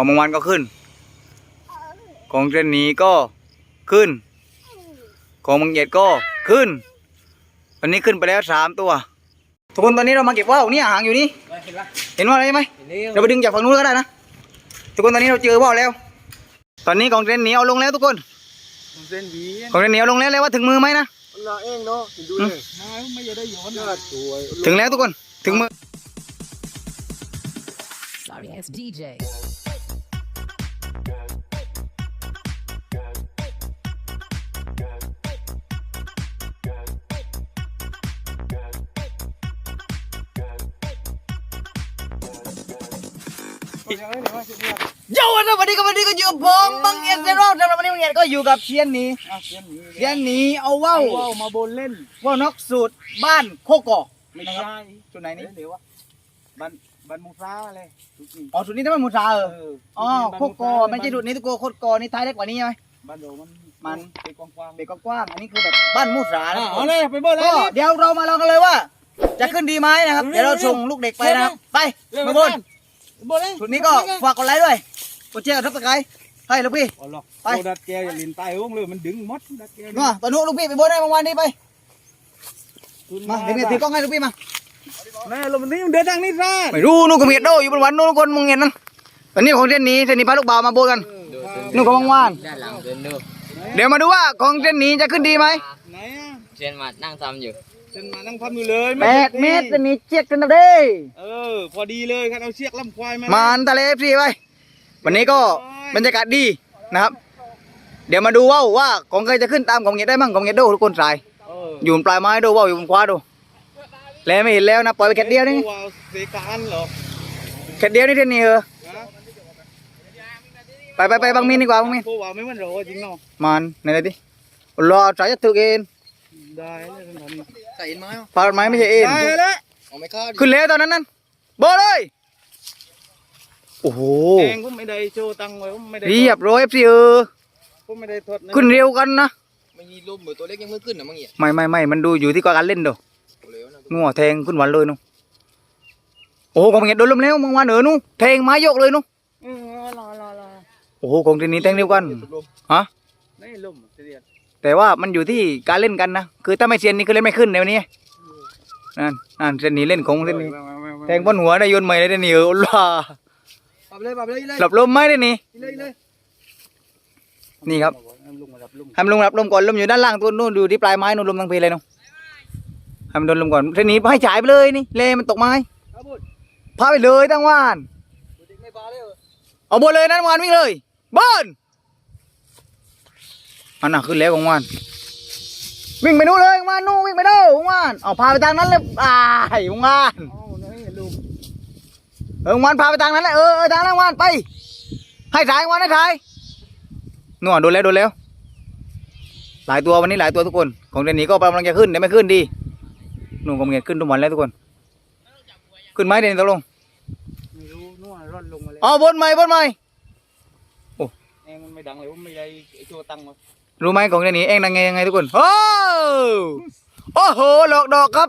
ของบางวันก็ขึ้น ของเจนนี้ก็ขึ้น ของบางเหยียดก็ขึ้น วันนี้ขึ้นไปแล้วสามตัว ทุกคนตอนนี้เรามาเก็บว่าวเนี่ยหางอยู่นี่เห็นปะเห็นว่าอะไรไหมเห็นนี่เราไปดึงจากฝั่งนู้นก็ได้นะทุกคนตอนนี้เราเจอว่าวแล้ว ตอนนี้ของเจนนี้เอาลงแล้วทุกคนเส้นหวีของเจนนี้เอาลงแล้วเลยว่าถึงมือไหมนะเราเองเนาะดูเลยมาไม่ได้ย้อนนะสวยถึงแล้วทุกคนถึงมือ Sorry, it's DJ. โย่นะวันนี้ก็วันนี้ก็อยู่กับผมบังเอียดเซโร่สำหรับวันนี้บังเอียดก็อยู่กับเชียนหนีเส้นหวีเชียนหนีเอาว่าวว้าวมาบนเล่นว่าวน็อกสูตรบ้านโคกอไม่ใช่จุดไหนนี่เดี๋ยววะบัน บันมูซ่าเลยทุกทีอ๋อสูตรนี้ถ้ามันหมูซาเออเอออ๋อโคกอไม่ใช่สูตรนี้ทุกคนโคกอนี่ท้ายเล็กกว่านี้ใช่ไหม บ้านโดมันมัน เป็นกว้างๆเด็กกว้างๆอันนี้คือแบบบ้านมูสานะเอาเลยไปบนเลก็ยเดี๋ยวเรามาลองกันเลยว่า จะขึ้นดีไหมนะครับ เดี๋ยวเราส่งลูกเด็กไปนะครับ ไปมาบนบนเลยชุดนี้ก็ฝากกดไลค์ด้วยกดแชร์กับทับสไครต์ให้ลูกพี่อ๋อหรอกไป โอ้ดัดแกอย่าลินใต้ห้องเลยมันดึงมดดัดแกมาตอนนู้นลูกพี่ไปบนได้บางวันนี้ไป มาเดี๋ยวเนี่ยถือกล้องให้ลูกพี่มา แม่ลมนี้เดินทางนี้ซ่าไม่รู้นู่นก็มีเห็ดโดอยู่บนวันนู่นคนมึงเห็นนั่นอันนี้ของเส้นนี้เส้นนี้พาลูกบ่าวมาโบนกันนู่นของบางวานด้านหลังเดินดูเดี๋ยวมาดูว่าของเส้นนี้จะขึ้นดีไหมไหนอะเชียนมานั่งทำอยู่ฉันมานั่งทำอยู่เลยแปดเมตรเส้นนี้เช็คกันนะเด้เออ พอดีเลยครับเอาเชือกล่ำควายมามาอันทะเลฟรีไปวันนี้ก็บรรยากาศดีนะครับ เดี๋ยวมาดูว่าว่าของใครจะขึ้นตามของเงียดได้มั่งของเงียดโดทุกคนสายเอออยู่บนปลายไม้ดูว่าอยู่บนคว้าดู แล้วไม่เห็นแล้วนะปล่อยไปแค่เดียวนี่ว้าวเสการเหรอแค่เดียวนี่เท่านี้เออฮะไปไปไปบางมินดีกว่าบางมินกูว่าไม่มันโรจริงเนาะมันไหนไหนดิรอสายจะถูกเองได้เลยท่านใส่เอ็นไม้ปลายไม้ไม่ใช่เองได้แล้วเอาไม่เข้าดิขึ้นแล้วตอนนั้นนั่นโบเลยโอ้โหเองก็ไม่ได้โชว์ตังค์ไว้ก็ไม่ได้เรียบร้อยพี่เออก็ไม่ได้ทดขึ้นเร็วกันนะไม่มีลมเหมือนตัวเล็กยังไม่ขึ้นนะมั้งเหี้ยไม่ไม่ไม่มันดูอยู่ที่การเล่นดูเร็วนะ งัวแทงขึ้นหวันเลยนู่นโอ้โหของเงียโดนลมแล้วเมื่อวานเออนู่นแทงไม้ยกเลยนู่นเออรอรอรอโอ้โหของทีนี้แทงเร็วกันฮะไม่ล่มเสียดแต่ว่ามันอยู่ที่การเล่นกันนะคือถ้าไม่เซียนนี่คือเล่นไม่ขึ้นในวันนี้นั่นนั่นเส้นนี้เล่นของเส้นนี้แทงบนหัวได้โยนใหม่ได้เส้นนี้เออล่าปรับเลยปรับเลยเลยหลับลมไหมได้นี่เลยเลยนี่ครับลุงมารับลุงให้มันลงหลับลมก่อนลมอยู่ด้านล่างตัวนู่นอยู่ที่ปลายไม้นู่นลมทั้งเพลเลยนู่น ให้มันโดนลมก่อนเส้นนี้ให้ฉายไปเลยนี่เลมันตกไม้ครับบุตรพาไปเลยตั้งวานไม่ปลาเลยเหรอเอาบนเลยนั่นวานวิ่งเลยบนอันน่ะขึ้นแล้วของวานวิ่งไปนู่นเลยของวานนู่นวิ่งไปเด้อของวานเอาพาไปทางนั้นเลยอ่ายของวานอ๋อนี่ลุงเออวันพาไปทางนั้นแหละเออเออทางนั้นวันไป ให้ถ่ายวันให้ถ่ายนู่นโดนแล้วโดนแล้วหลายตัววันนี้หลายตัวทุกคน ของเดนนี้ก็กำลังจะขึ้นเดี๋ยวไม่ขึ้นดี นู่นกำลังจะขึ้นทุกวันแล้วทุกคน ขึ้นไหมเดนตกลงไม่รู้นู่นร่อนลงมาเลยอ๋อบนไหมบนไหมเองมันไม่ดังเลยว่าไม่ได้โชว์ตังค์มารู้ไหมของเดนนี้เองดังไงยังไงทุกคนโอ้โอ้โหหลอกดอกครับ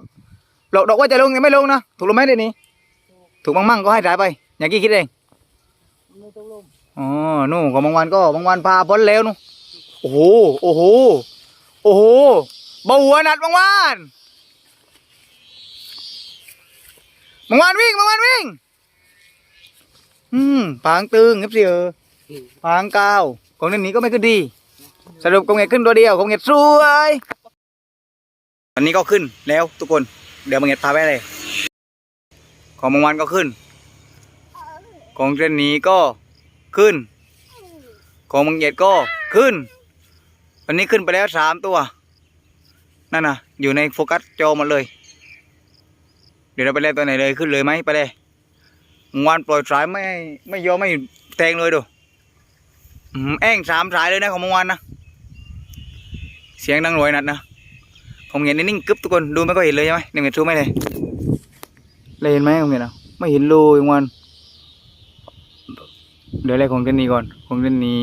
หลอกดอกว่าจะลงยังไม่ลงนะถูกลงไหมเดนนี้ ถูกมั่งมั่งก็ให้ถ่ายไป อย่างกี้คิดเองไม่ต้องลงอ๋อนู่นของบางวันก็บางวันพาพ้นแล้วนู่นโอ้โห โอ้โห โอ้โหเบาหัวหนัดบางวัน บางวันวิ่งบางวันวิ่ง อืมปางตึงครับสิเออปางกาวของนั่นนี้ก็ไม่ขึ้นดี สรุปกงเงขึ้นตัวเดียวกงเงสวยอันนี้ก็ขึ้นแล้วทุกคน เดี๋ยวบางเงพาไปเลย ของบางวันก็ขึ้น ของเส้นนี้ก็ขึ้น ของบางเหยียดก็ขึ้น วันนี้ขึ้นไปแล้วสามตัว นั่นน่ะ อยู่ในโฟกัสจอหมดเลยเดี๋ยวเราไปเล่นตัวไหนเลยขึ้นเลยไหมไปเลยงวนปล่อยสายไม่ไม่ยอมไม่แทงเลยดูแอ่งสามสายเลยนะของบางวันนะเสียงดังรวยนัดนะของเหยียดนี่นิ่งกึบทุกคนดูไม่ก็เห็นเลยใช่ไหมหนึ่งเห็นรู้ไหมเลยเลยเห็นไหมของเหยียดอะไม่เห็นเลยงวันเดี๋ยวอะไรของเจนนี่ก่อนของเจนนี่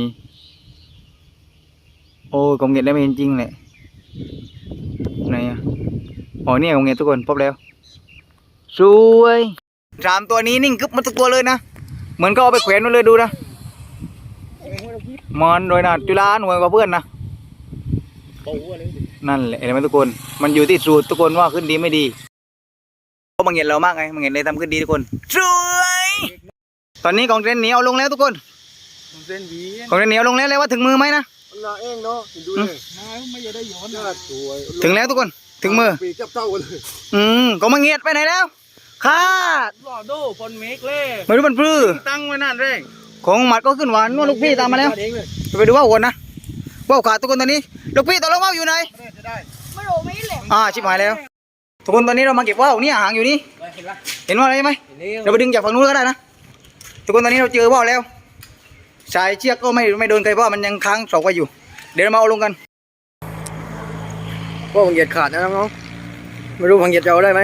โอ้ยของเงียดได้ไม่เห็นจริงแหละไหนอะอ๋อเนี่ยของเงียดทุกคนพบแล้ว สวยสามตัวนี้นิ่งกึบมาทุกตัวเลยนะ เหมือนก็เอาไปแขวนไว้เลยดูนะมันโดยนาจุฬาหน่วยกว่าเพื่อนนะโอ้โหเลยนั่นแหละเห็นไหมทุกคน มันอยู่ที่สูตรทุกคนว่าขึ้นดีไม่ดีเพราะบางเห็นเรามากไงบางเห็นเลยทำขึ้นดีทุกคนสวยตอนนี้กองเทนเหนียวลงแล้วทุกคนมันเส้นหวีกองเทนเหนียวลงแล้วเลยว่าถึงมือไหมนะละเองเนาะดูเลยนายไม่ได้ย้อนน่าสวยถึงแล้วทุกคน ถึงมือปีกจับเต้าเลยอืมก็มาเงียดไปไหนแล้ว คาดรอโดพอนเมกเล่ไม่รู้มันพลื้อตั้งไว้นั่นเร่งของหมัดก็ขึ้นหวานนู่นลูกพี่ตามมาแล้วเองเลยไปดูว่าวก่อนนะว่าวขาดทุกคนตอนนี้ลูกพี่ตกลงว่าวอยู่ไหนจะได้อ่าชิบหายแล้ว ทุกคนตอนนี้เรามาเก็บว่าวนี่หางอยู่นี่เห็นละเห็นว่าอะไรไหมเห็นแล้วเราไปดึงจากฝั่งนู้นก็ได้นะทุกคนตอนนี้เราเจอว่าวแล้วสายเชือกก็ไม่ไม่โดนใครเพราะมันยังค้างสอกไว้อยู่ เดี๋ยวเรามาเอาลงกันพวกพังเหยียดขาดนะน้องๆไม่รู้พังเหยียดจะเอาได้ไหม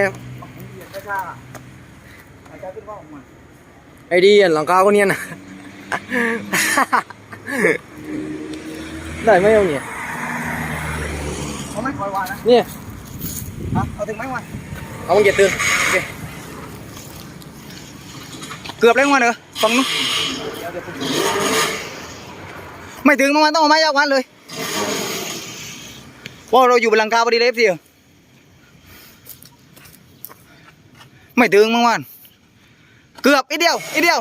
ไอ้ดีอันหลังคาก็เนียนนะได้ไหมเอาเนี่ยเอาไหมปล่อยวานนะเนี่ยเอาถึงไหมวันเอาพังเหยียดตึงเกือบแล้ววันเหรอฝั่งนู้นไม่ถึงเมื่อวานต้องเอาไม้ยาววันเลยเพราะเราอยู่บนหลังคาพอดีเลยสิ ไม่ถึงเมื่อวานเกือบอีเดียวอีเดียว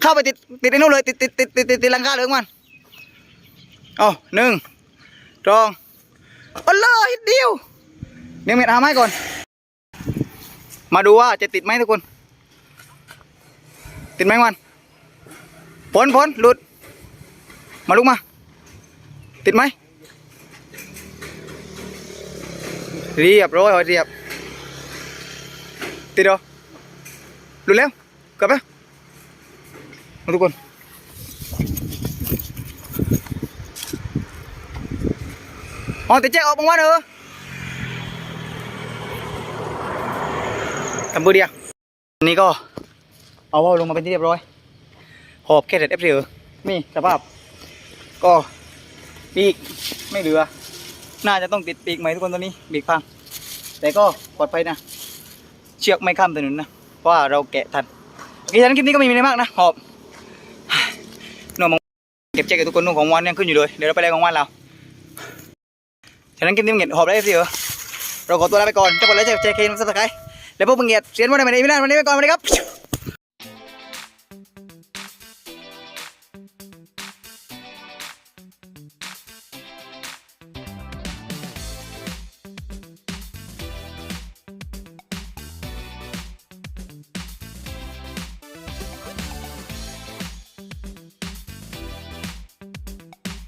เข้าไปติดติดไอ้นู้นเลยติดติดติดติดติดติดลังคาเลยมันเอหนึ่งสองเอาเลยอีเดียวเดี๋ยวเม็ดหาไม้ก่อน มาดูว่าจะติดไหมทุกคน ติดไหมวันพ้นพ้นหลุด มาลุกมา ติดไหมเรียบร้อยเรียบ ติดเหรอ ดูแล้วกลับไปมทุกคน อ๋อติดแจ๊กออกมาว่าเถอะทำมือเดียวนี่ก็ เอาว่าลงมาเป็นที่เรียบร้อย หอบแค่เด็ดเอฟซีนี่สภาพ ก็ปีกไม่เหลือ น่าจะต้องติดปีกใหม่ทุกคนตอนนี้ปีกพัง แต่ก็ปลอดภัยนะ เชือกไม่ข้ามถนนนะ เพราะว่าเราแกะทันโอเคฉะนั้นคลิปนี้ก็ไมมีอะไรมากนะหอบหน่มเก็บแจ็คกับทุกคนนุ่งของวันยังขึ้นอยู่เลย เดี๋ยวเราไปแรงของวันเราฉะนั้นคลิปนี้มึงเงียหอบได้สิเหรอเราขอตัวลาไปก่อนจะกดไลค์แจกแชร์เคนสับสไครต์แล้วพวกมึงเงียเสียนวันไหนไม่ได้ไม่ได้วันนี้ไปก่อนวันนี้ครับ